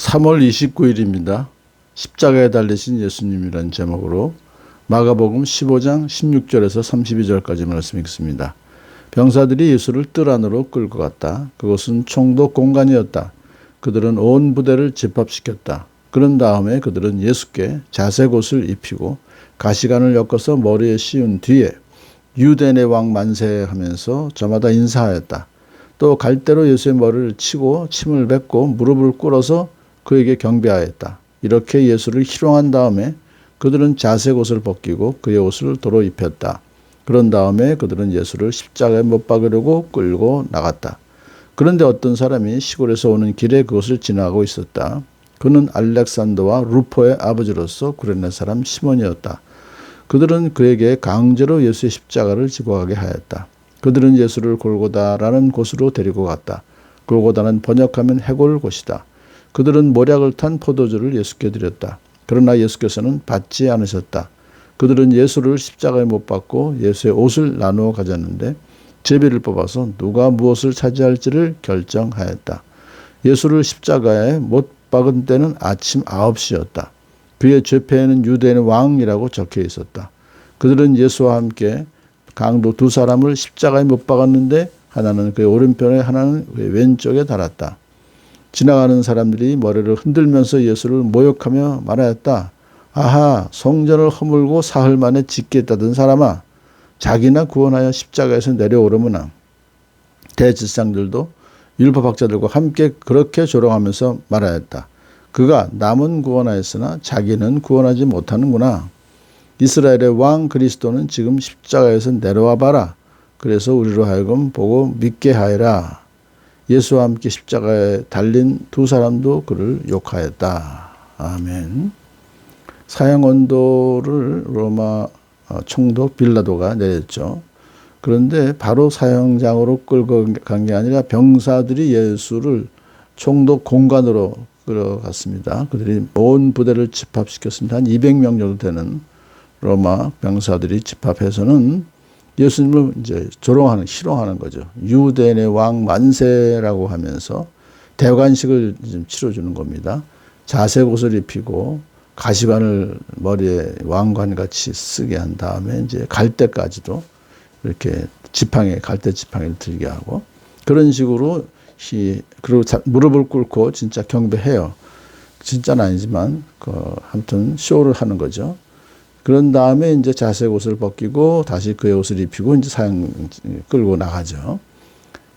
3월 29일입니다. 십자가에 달리신 예수님이라는 제목으로 마가복음 15장 16절에서 32절까지 말씀 읽습니다. 병사들이 예수를 뜰 안으로 끌고 갔다. 그것은 총독 공간이었다. 그들은 온 부대를 집합시켰다. 그런 다음에 그들은 예수께 자색 옷을 입히고 가시관을 엮어서 머리에 씌운 뒤에 유대네 왕 만세 하면서 저마다 인사하였다. 또 갈대로 예수의 머리를 치고 침을 뱉고 무릎을 꿇어서 그에게 경배하였다. 이렇게 예수를 희롱한 다음에 그들은 자색 옷을 벗기고 그의 옷을 도로 입혔다. 그런 다음에 그들은 예수를 십자가에 못 박으려고 끌고 나갔다. 그런데 어떤 사람이 시골에서 오는 길에 그것을 지나가고 있었다. 그는 알렉산더와 루포의 아버지로서 구레네 사람 시몬이었다. 그들은 그에게 강제로 예수의 십자가를 지고 가게 하였다. 그들은 예수를 골고다라는 곳으로 데리고 갔다. 골고다는 번역하면 해골 곳이다. 그들은 모략을 탄 포도주를 예수께 드렸다. 그러나 예수께서는 받지 않으셨다. 그들은 예수를 십자가에 못 박고 예수의 옷을 나누어 가졌는데 제비를 뽑아서 누가 무엇을 차지할지를 결정하였다. 예수를 십자가에 못 박은 때는 아침 9시였다. 그의 죄패에는 유대인 왕이라고 적혀 있었다. 그들은 예수와 함께 강도 두 사람을 십자가에 못 박았는데 하나는 그의 오른편에 하나는 그의 왼쪽에 달았다. 지나가는 사람들이 머리를 흔들면서 예수를 모욕하며 말하였다. 아하, 성전을 허물고 사흘 만에 짓겠다던 사람아, 자기나 구원하여 십자가에서 내려오르무나. 대지상들도 율법학자들과 함께 그렇게 조롱하면서 말하였다. 그가 남은 구원하였으나 자기는 구원하지 못하는구나. 이스라엘의 왕 그리스도는 지금 십자가에서 내려와 봐라. 그래서 우리로 하여금 보고 믿게 하여라. 예수와 함께 십자가에 달린 두 사람도 그를 욕하였다. 아멘. 사형 언도를 로마 총독 빌라도가 내렸죠. 그런데 바로 사형장으로 끌고 간 게 아니라 병사들이 예수를 총독 공간으로 끌어갔습니다. 그들이 온 부대를 집합시켰습니다. 한 200명 정도 되는 로마 병사들이 집합해서는 예수님을 이제 조롱하는, 희롱하는 거죠. 유대인의 왕 만세라고 하면서 대관식을 좀 치러주는 겁니다. 자색 옷을 입히고 가시관을 머리에 왕관 같이 쓰게 한 다음에 이제 갈 때까지도 이렇게 지팡이, 갈대 지팡이를 들게 하고 그런 식으로 시, 그리고 무릎을 꿇고 진짜 경배해요. 진짜는 아니지만, 그, 아무튼 쇼를 하는 거죠. 그런 다음에 이제 자색 옷을 벗기고 다시 그의 옷을 입히고 이제 사형 끌고 나가죠.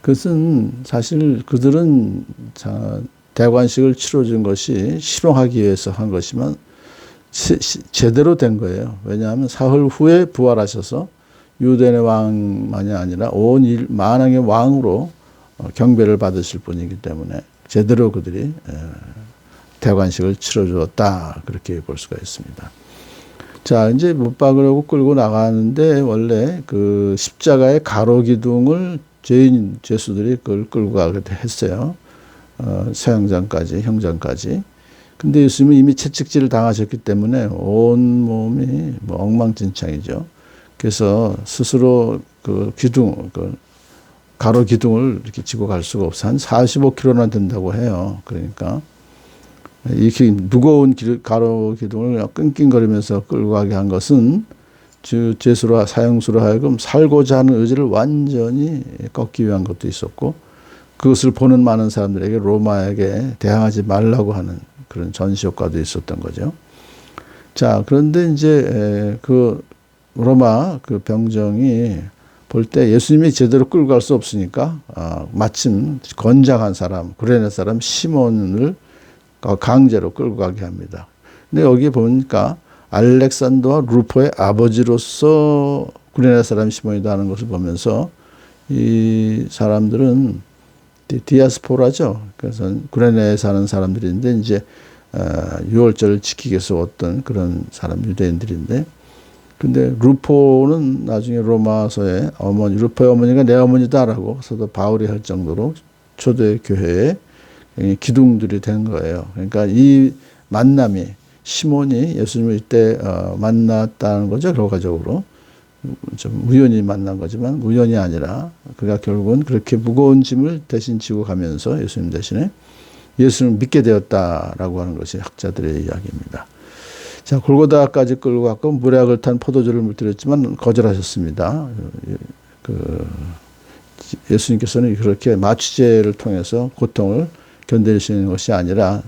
그것은 사실 그들은 자, 대관식을 치러준 것이 실용하기 위해서 한 것이면 시, 시, 제대로 된 거예요. 왜냐하면 사흘 후에 부활하셔서 유대인의 왕만이 아니라 온 일, 만왕의 왕으로 어, 경배를 받으실 분이기 때문에 제대로 그들이 대관식을 치러주었다. 그렇게 볼 수가 있습니다. 자, 이제 못 박으려고 끌고 나가는데 원래 그 십자가의 가로 기둥을 죄인, 죄수들이 그걸 끌고 가게 했어요. 어, 사형장까지, 형장까지. 근데 예수님은 이미 채찍질을 당하셨기 때문에 온 몸이 뭐 엉망진창이죠. 그래서 스스로 그 기둥, 그 가로 기둥을 이렇게 지고 갈 수가 없어. 한 45kg나 된다고 해요. 그러니까 이렇게 무거운 가로 기둥을 끙낑거리면서 끌고 가게 한 것은 주 제수로 사형수로 하여금 살고자 하는 의지를 완전히 꺾기 위한 것도 있었고 그것을 보는 많은 사람들에게 로마에게 대항하지 말라고 하는 그런 전시 효과도 있었던 거죠. 자, 그런데 이제 그 로마 그 병정이 볼 때 예수님이 제대로 끌고 갈 수 없으니까 아, 마침 건장한 사람, 구레네 사람 시몬을 강제로 끌고 가게 합니다. 근데 여기 보니까 알렉산더와 루포의 아버지로서 구레네 사람 시몬이다 하는 것을 보면서 이 사람들은 디아스포라죠. 그래서 구레네에 사는 사람들인데 이제 유월절을 지키기 위해서 어떤 그런 사람 유대인들인데 근데 루포는 나중에 로마서에 어머니 루포의 어머니가 내 어머니다라고 서도 바울이 할 정도로 초대 교회에 기둥들이 된 거예요. 그러니까 이 만남이 시몬이 예수님을 이때 어, 만났다는 거죠. 결과적으로 좀 우연히 만난 거지만 우연이 아니라 그가 결국은 그렇게 무거운 짐을 대신 지고 가면서 예수님 대신에 예수를 믿게 되었다라고 하는 것이 학자들의 이야기입니다. 자, 골고다까지 끌고 갔고 물약을 탄 포도주를 물들였지만 거절하셨습니다. 그 예수님께서는 그렇게 마취제를 통해서 고통을 견디시는 것이 아니라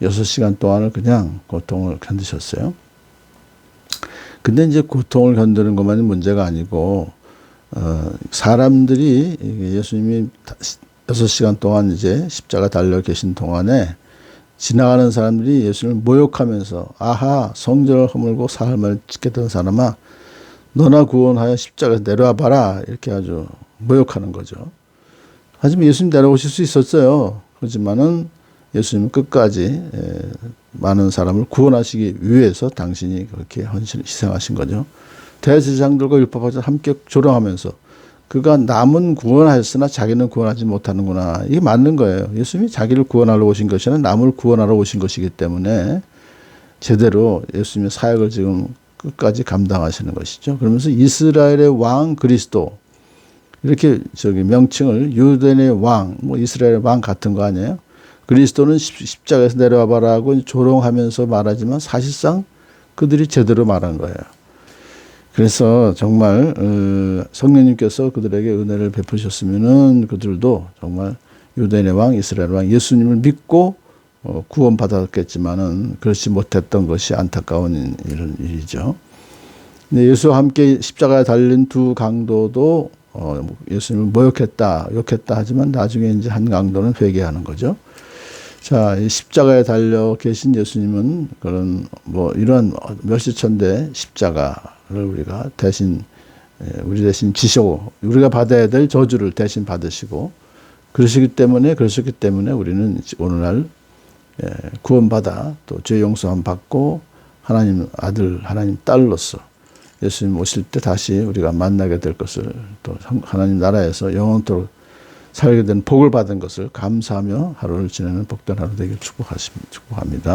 여섯 시간 동안을 그냥 고통을 견디셨어요. 근데 이제 고통을 견디는 것만이 문제가 아니고 어, 사람들이 예수님이 다- 여섯 시간 동안 이제 십자가 달려 계신 동안에 지나가는 사람들이 예수님을 모욕하면서 아하 성전을 허물고 삶을 지켰던 사람아 너나 구원하여 십자가에서 내려와 봐라 이렇게 아주 모욕하는 거죠. 하지만 예수님 내려오실 수 있었어요. 그렇지만은 예수님은 끝까지 에, 많은 사람을 구원하시기 위해서 당신이 그렇게 헌신 희생하신 거죠. 대제사장들과 율법학자 함께 조롱하면서 그가 남은 구원하였으나 자기는 구원하지 못하는구나. 이게 맞는 거예요. 예수님이 자기를 구원하러 오신 것이 아니라 남을 구원하러 오신 것이기 때문에 제대로 예수님의 사역을 지금 끝까지 감당하시는 것이죠. 그러면서 이스라엘의 왕 그리스도 이렇게 저기 명칭을 유대인의 왕, 뭐 이스라엘의 왕 같은 거 아니에요? 그리스도는 십- 십자가에서 내려와 봐라고 조롱하면서 말하지만 사실상 그들이 제대로 말한 거예요. 그래서 정말 어, 성령님께서 그들에게 은혜를 베푸셨으면은 그들도 정말 유대인의 왕, 이스라엘 왕 예수님을 믿고 어, 구원 받았겠지만은 그렇지 못했던 것이 안타까운 일- 일이죠. 예수와 함께 십자가에 달린 두 강도도 어, 예수님을 모욕했다, 욕했다 하지만 나중에 이제 한 강도는 회개하는 거죠. 자, 이 십자가에 달려 계신 예수님은 그런 뭐 이런 멸시천대 십자가를 우리가 대신 예, 우리 대신 지시고 우리가 받아야 될 저주를 대신 받으시고 그러시기 때문에 그러셨기 때문에 우리는 오늘날 예, 구원받아 또 죄 용서함 받고 하나님 아들 하나님 딸로서 예수님 오실 때 다시 우리가 만나게 될 것을 또 하나님 나라에서 영원토록 살게 된 복을 받은 것을 감사하며 하루를 지내는 복된 하루 되길 축복하십니다. 축복합니다.